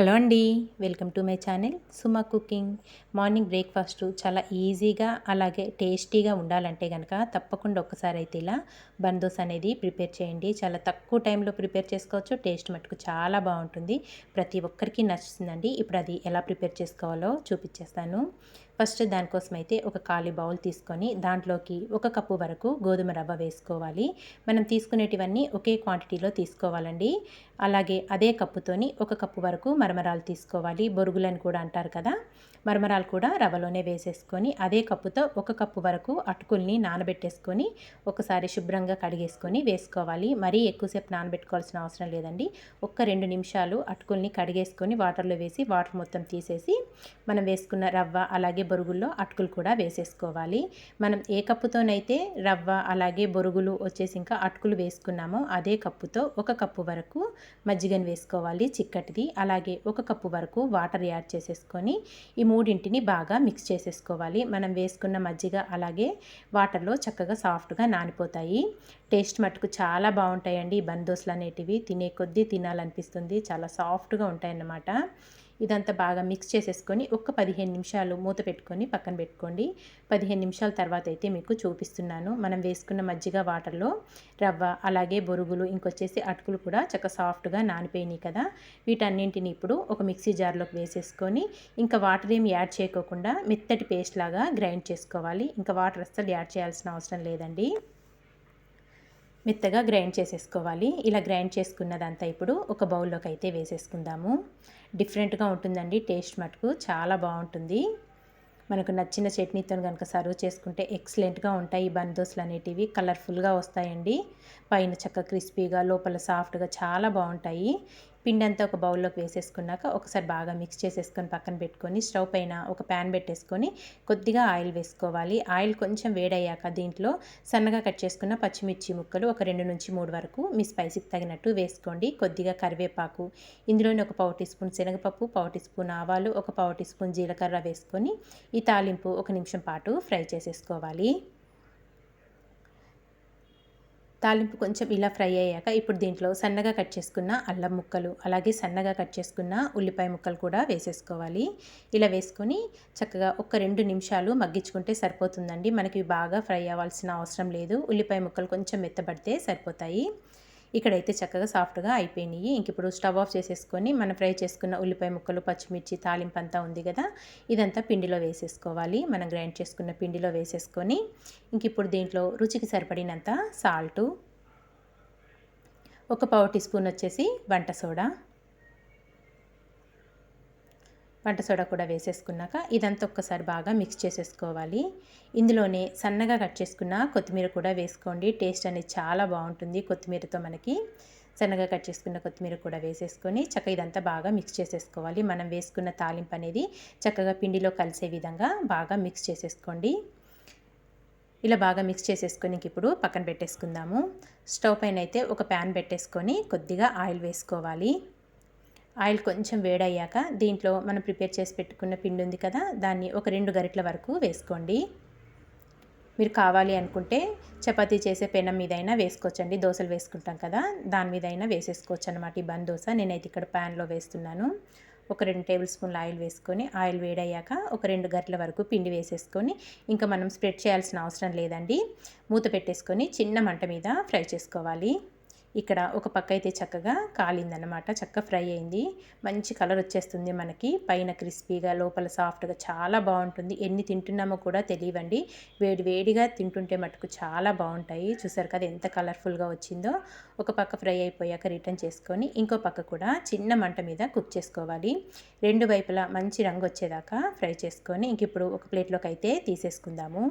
Hello అండి welcome to my channel Suma cooking. Morning breakfast చాలా ఈజీగా అలాగే టేస్టీగా ఉండాలంటే కనుక తప్పకుండా ఒక్కసారి అయితే ఇలా బందోస్ అనేది ప్రిపేర్ చేయండి. చాలా తక్కువ టైంలో ప్రిపేర్ చేసుకోవచ్చు టేస్ట్ మటుకు చాలా బాగుంటుంది. ప్రతి ఒక్కరికి నచ్చుతుందండి. ఇప్పుడు అది ఎలా ప్రిపేర్ చేసుకోవాలో చూపించేస్తాను ఫస్ట్ దానికోసం అయితే ఒక ఖాళీ బౌల్ తీసుకొని దాంట్లోకి ఒక కప్పు వరకు గోధుమ రవ్వ వేసుకోవాలి. మనం తీసుకునేటివన్నీ ఒకే క్వాంటిటీలో తీసుకోవాలండి. అలాగే అదే కప్పుతోని ఒక కప్పు వరకు మరమరాలు తీసుకోవాలి. బొరుగులని కూడా అంటారు కదా మరమరాలు కూడా రవ్వలోనే వేసేసుకొని అదే కప్పుతో ఒక కప్పు వరకు అటుకుల్ని నానబెట్టేసుకొని ఒకసారి శుభ్రంగా కడిగేసుకొని వేసుకోవాలి. మరీ ఎక్కువసేపు నానబెట్టుకోవాల్సిన అవసరం లేదండి. ఒక్క రెండు నిమిషాలు అటుకుల్ని కడిగేసుకొని వాటర్లో వేసి వాటర్ మొత్తం తీసేసి మనం వేసుకున్న రవ్వ అలాగే బొరుగుల్లో అటుకులు కూడా వేసేసుకోవాలి. మనం ఏ కప్పుతోనైతే రవ్వ అలాగే బొరుగులు వచ్చేసి ఇంకా అటుకులు వేసుకున్నామో అదే కప్పుతో ఒక కప్పు వరకు మజ్జిగను వేసుకోవాలి చిక్కటిది. అలాగే ఒక కప్పు వరకు వాటర్ యాడ్ చేసేసుకొని ఈ మూడింటిని బాగా మిక్స్ చేసేసుకోవాలి. మనం వేసుకున్న మజ్జిగ అలాగే వాటర్లో చక్కగా సాఫ్ట్గా నానిపోతాయి. టేస్ట్ మటుకు చాలా బాగుంటాయండి. ఈ బందోస్లు అనేటివి తినే కొద్దీ తినాలనిపిస్తుంది. చాలా సాఫ్ట్గా ఉంటాయన్నమాట. ఇదంతా బాగా మిక్స్ చేసేసుకొని ఒక పదిహేను నిమిషాలు మూత పెట్టుకొని పక్కన పెట్టుకోండి. పదిహేను నిమిషాల తర్వాత అయితే మీకు చూపిస్తున్నాను. మనం వేసుకున్న మజ్జిగ వాటర్లో రవ్వ అలాగే బొరుగులు ఇంకొచ్చేసి అటుకులు కూడా చక్క సాఫ్ట్గా నానిపోయినాయి కదా. వీటన్నింటిని ఇప్పుడు ఒక మిక్సీ జార్లోకి వేసేసుకొని ఇంకా వాటర్ ఏమి యాడ్ చేయకోకుండా మెత్తటి పేస్ట్ లాగా గ్రైండ్ చేసుకోవాలి. ఇంకా వాటర్ అస్సలు యాడ్ చేయాల్సిన అవసరం లేదండి. మెత్తగా గ్రైండ్ చేసేసుకోవాలి. ఇలా గ్రైండ్ చేసుకున్నదంతా ఇప్పుడు ఒక బౌల్లోకి అయితే వేసేసుకుందాము. డిఫరెంట్గా ఉంటుందండి టేస్ట్ మటుకు. చాలా బాగుంటుంది. మనకు నచ్చిన చట్నీతో కనుక సర్వ్ చేసుకుంటే ఎక్సలెంట్గా ఉంటాయి ఈ బందోసులు అనేటివి. కలర్ఫుల్గా వస్తాయండి. పైన చక్క క్రిస్పీగా లోపల సాఫ్ట్గా చాలా బాగుంటాయి. పిండి అంతా ఒక బౌల్లోకి వేసేసుకున్నాక ఒకసారి బాగా మిక్స్ చేసేసుకొని పక్కన పెట్టుకొని స్టవ్ పైన ఒక ప్యాన్ పెట్టేసుకొని కొద్దిగా ఆయిల్ వేసుకోవాలి. ఆయిల్ కొంచెం వేడయ్యాక దీంట్లో సన్నగా కట్ చేసుకున్న పచ్చిమిర్చి ముక్కలు ఒక రెండు నుంచి మూడు వరకు మీ స్పైసీకి తగినట్టు వేసుకోండి. కొద్దిగా కరివేపాకు ఇందులోనే ఒక పావు టీ స్పూన్ శనగపప్పు పావు టీ స్పూన్ ఆవాలు ఒక పావు టీ స్పూన్ జీలకర్ర వేసుకొని ఈ తాలింపు ఒక నిమిషం పాటు ఫ్రై చేసేసుకోవాలి. తాలింపు కొంచెం ఇలా ఫ్రై అయ్యాక ఇప్పుడు దీంట్లో సన్నగా కట్ చేసుకున్న అల్లం ముక్కలు అలాగే సన్నగా కట్ చేసుకున్న ఉల్లిపాయ ముక్కలు కూడా వేసేసుకోవాలి. ఇలా వేసుకొని చక్కగా ఒక రెండు నిమిషాలు మగ్గించుకుంటే సరిపోతుందండి. మనకి బాగా ఫ్రై అవ్వాల్సిన అవసరం లేదు. ఉల్లిపాయ ముక్కలు కొంచెం మెత్తబడితే సరిపోతాయి. ఇక్కడైతే చక్కగా సాఫ్ట్గా అయిపోయినాయి. ఇంక ఇప్పుడు స్టవ్ ఆఫ్ చేసేసుకొని మనం ఫ్రై చేసుకున్న ఉల్లిపాయ ముక్కలు పచ్చిమిర్చి తాలింపు అంతా ఉంది కదా ఇదంతా పిండిలో వేసేసుకోవాలి. మనం గ్రైండ్ చేసుకున్న పిండిలో వేసేసుకొని ఇంక ఇప్పుడు దీంట్లో రుచికి సరిపడినంత సాల్టు ఒక పావు టీ స్పూన్ వచ్చేసి వంట సోడా వంట సోడా కూడా వేసేసుకున్నాక ఇదంతా ఒక్కసారి బాగా మిక్స్ చేసేసుకోవాలి. ఇందులోనే సన్నగా కట్ చేసుకున్న కొత్తిమీర కూడా వేసుకోండి. టేస్ట్ అనేది చాలా బాగుంటుంది కొత్తిమీరతో మనకి. సన్నగా కట్ చేసుకున్న కొత్తిమీర కూడా వేసేసుకొని చక్కగా ఇదంతా బాగా మిక్స్ చేసేసుకోవాలి. మనం వేసుకున్న తాలింపు అనేది చక్కగా పిండిలో కలిసే విధంగా బాగా మిక్స్ చేసేసుకోండి. ఇలా బాగా మిక్స్ చేసేసుకొని ఇప్పుడు పక్కన పెట్టేసుకుందాము. స్టవ్ పైన అయితే ఒక ప్యాన్ పెట్టేసుకొని కొద్దిగా ఆయిల్ వేసుకోవాలి. ఆయిల్ కొంచెం వేడయ్యాక దీంట్లో మనం ప్రిపేర్ చేసి పెట్టుకున్న పిండి ఉంది కదా దాన్ని ఒక రెండు గరిటల వరకు వేసుకోండి. మీరు కావాలి అనుకుంటే చపాతీ చేసే పెనం మీదైనా వేసుకోవచ్చండి. దోశలు వేసుకుంటాం కదా దాని మీద అయినా వేసేసుకోవచ్చు అనమాట ఈ బంద్ దోశ. నేనైతే ఇక్కడ ప్యాన్లో వేస్తున్నాను. ఒక రెండు టేబుల్ స్పూన్ల ఆయిల్ వేసుకొని ఆయిల్ వేడయ్యాక ఒక రెండు గంటల వరకు పిండి వేసేసుకొని ఇంకా మనం స్ప్రెడ్ చేయాల్సిన అవసరం లేదండి. మూత పెట్టేసుకొని చిన్న మంట మీద ఫ్రై చేసుకోవాలి. ఇక్కడ ఒక పక్క అయితే చక్కగా కాలిందనమాట చక్క ఫ్రై అయింది. మంచి కలర్ వచ్చేస్తుంది మనకి. పైన క్రిస్పీగా లోపల సాఫ్ట్గా చాలా బాగుంటుంది. ఎన్ని తింటున్నామో కూడా తెలియవండి. వేడి వేడిగా తింటుంటే మటుకు చాలా బాగుంటాయి. చూసారు కదా ఎంత కలర్ఫుల్గా వచ్చిందో. ఒక పక్క ఫ్రై అయిపోయాక రిటర్న్ చేసుకొని ఇంకో పక్క కూడా చిన్న మంట మీద కుక్ చేసుకోవాలి. రెండు వైపులా మంచి రంగు వచ్చేదాకా ఫ్రై చేసుకొని ఇంక ఇప్పుడు ఒక ప్లేట్లోకి అయితే తీసేసుకుందాము.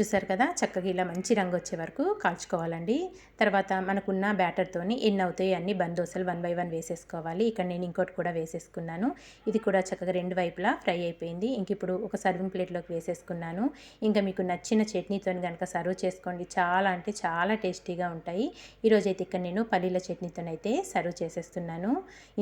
చూసారు కదా చక్కగా ఇలా మంచి రంగు వచ్చే వరకు కాల్చుకోవాలండి. తర్వాత మనకున్న బ్యాటర్తోని ఎన్ని అవుతాయి అన్ని బందోసలు వన్ బై వన్ వేసేసుకోవాలి. ఇక్కడ నేను ఇంకోటి కూడా వేసేసుకున్నాను. ఇది కూడా చక్కగా రెండు వైపులా ఫ్రై అయిపోయింది. ఇంక ఇప్పుడు ఒక సర్వింగ్ ప్లేట్లోకి వేసేసుకున్నాను. ఇంకా మీకు నచ్చిన చట్నీతో కనుక సర్వ్ చేసుకోండి. చాలా అంటే చాలా టేస్టీగా ఉంటాయి. ఈరోజైతే ఇక్కడ నేను పల్లీల చట్నీతోనైతే సర్వ్ చేసేస్తున్నాను.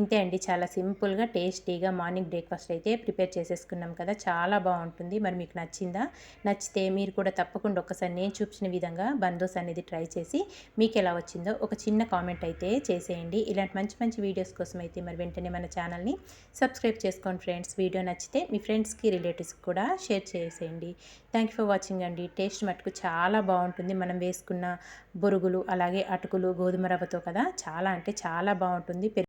ఇంతే అండి చాలా సింపుల్గా టేస్టీగా మార్నింగ్ బ్రేక్ఫాస్ట్ అయితే ప్రిపేర్ చేసేసుకున్నాం కదా చాలా బాగుంటుంది. మరి మీకు నచ్చిందా? నచ్చితే మీరు కూడా తప్ప తప్పకుండా ఒకసారి నేను చూపించిన విధంగా బందోస్ అనేది ట్రై చేసి మీకు ఎలా వచ్చిందో ఒక చిన్న కామెంట్ అయితే చేసేయండి. ఇలాంటి మంచి మంచి వీడియోస్ కోసం అయితే మరి వెంటనే మన ఛానల్ని సబ్స్క్రైబ్ చేసుకోండి ఫ్రెండ్స్. వీడియో నచ్చితే మీ ఫ్రెండ్స్కి రిలేటివ్స్కి కూడా షేర్ చేసేయండి. థ్యాంక్ యూ ఫర్ వాచింగ్ అండి. టేస్ట్ మటుకు చాలా బాగుంటుంది. మనం వేసుకున్న బొరుగులు అలాగే అటుకులు గోధుమ రవ్వతో కదా చాలా అంటే చాలా బాగుంటుంది.